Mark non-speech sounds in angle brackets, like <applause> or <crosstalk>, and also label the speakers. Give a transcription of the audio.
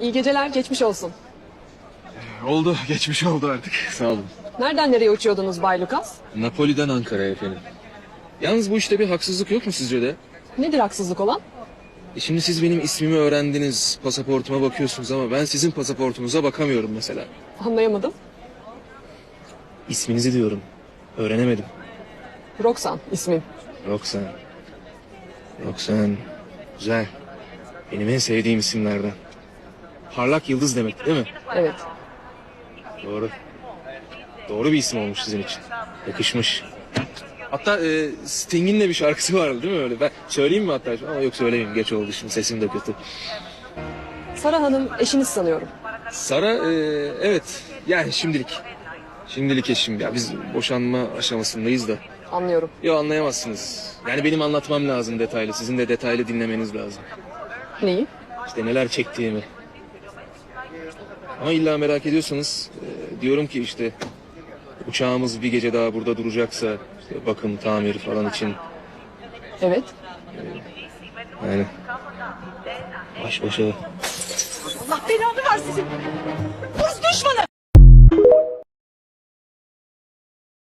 Speaker 1: İyi geceler, geçmiş olsun.
Speaker 2: Oldu, <laughs> geçmiş oldu artık. Sağ olun.
Speaker 1: Nereden nereye uçuyordunuz Bay Lucas?
Speaker 2: Napoli'den Ankara'ya efendim. Yalnız bu işte bir haksızlık yok mu sizce de?
Speaker 1: Nedir haksızlık olan?
Speaker 2: E şimdi siz benim ismimi öğrendiniz, pasaportuma bakıyorsunuz ama ben sizin pasaportunuza bakamıyorum mesela.
Speaker 1: Anlayamadım.
Speaker 2: İsminizi diyorum. Öğrenemedim.
Speaker 1: Roxan ismim.
Speaker 2: Roxan. Roxan. Güzel. Benim en sevdiğim isimlerden. Parlak yıldız demek değil mi?
Speaker 1: Evet.
Speaker 2: Doğru. Doğru bir isim olmuş sizin için. Yakışmış. Hatta e, Sting'in de bir şarkısı vardı değil mi öyle? Ben söyleyeyim mi hatta? Ama yok söylemeyeyim. Geç oldu şimdi sesim de kötü.
Speaker 1: Sara Hanım eşiniz sanıyorum.
Speaker 2: Sara e, evet yani şimdilik. Şimdilik eşim ya biz boşanma aşamasındayız da.
Speaker 1: Anlıyorum.
Speaker 2: Yo anlayamazsınız. Yani benim anlatmam lazım detaylı. Sizin de detaylı dinlemeniz lazım.
Speaker 1: Neyi?
Speaker 2: İşte neler çektiğimi. Ama illa merak ediyorsanız e, diyorum ki işte uçağımız bir gece daha burada duracaksa işte bakım, tamir falan için
Speaker 1: Evet.
Speaker 2: yani baş başa
Speaker 3: Allah belanı versin. Hırs düşmanı.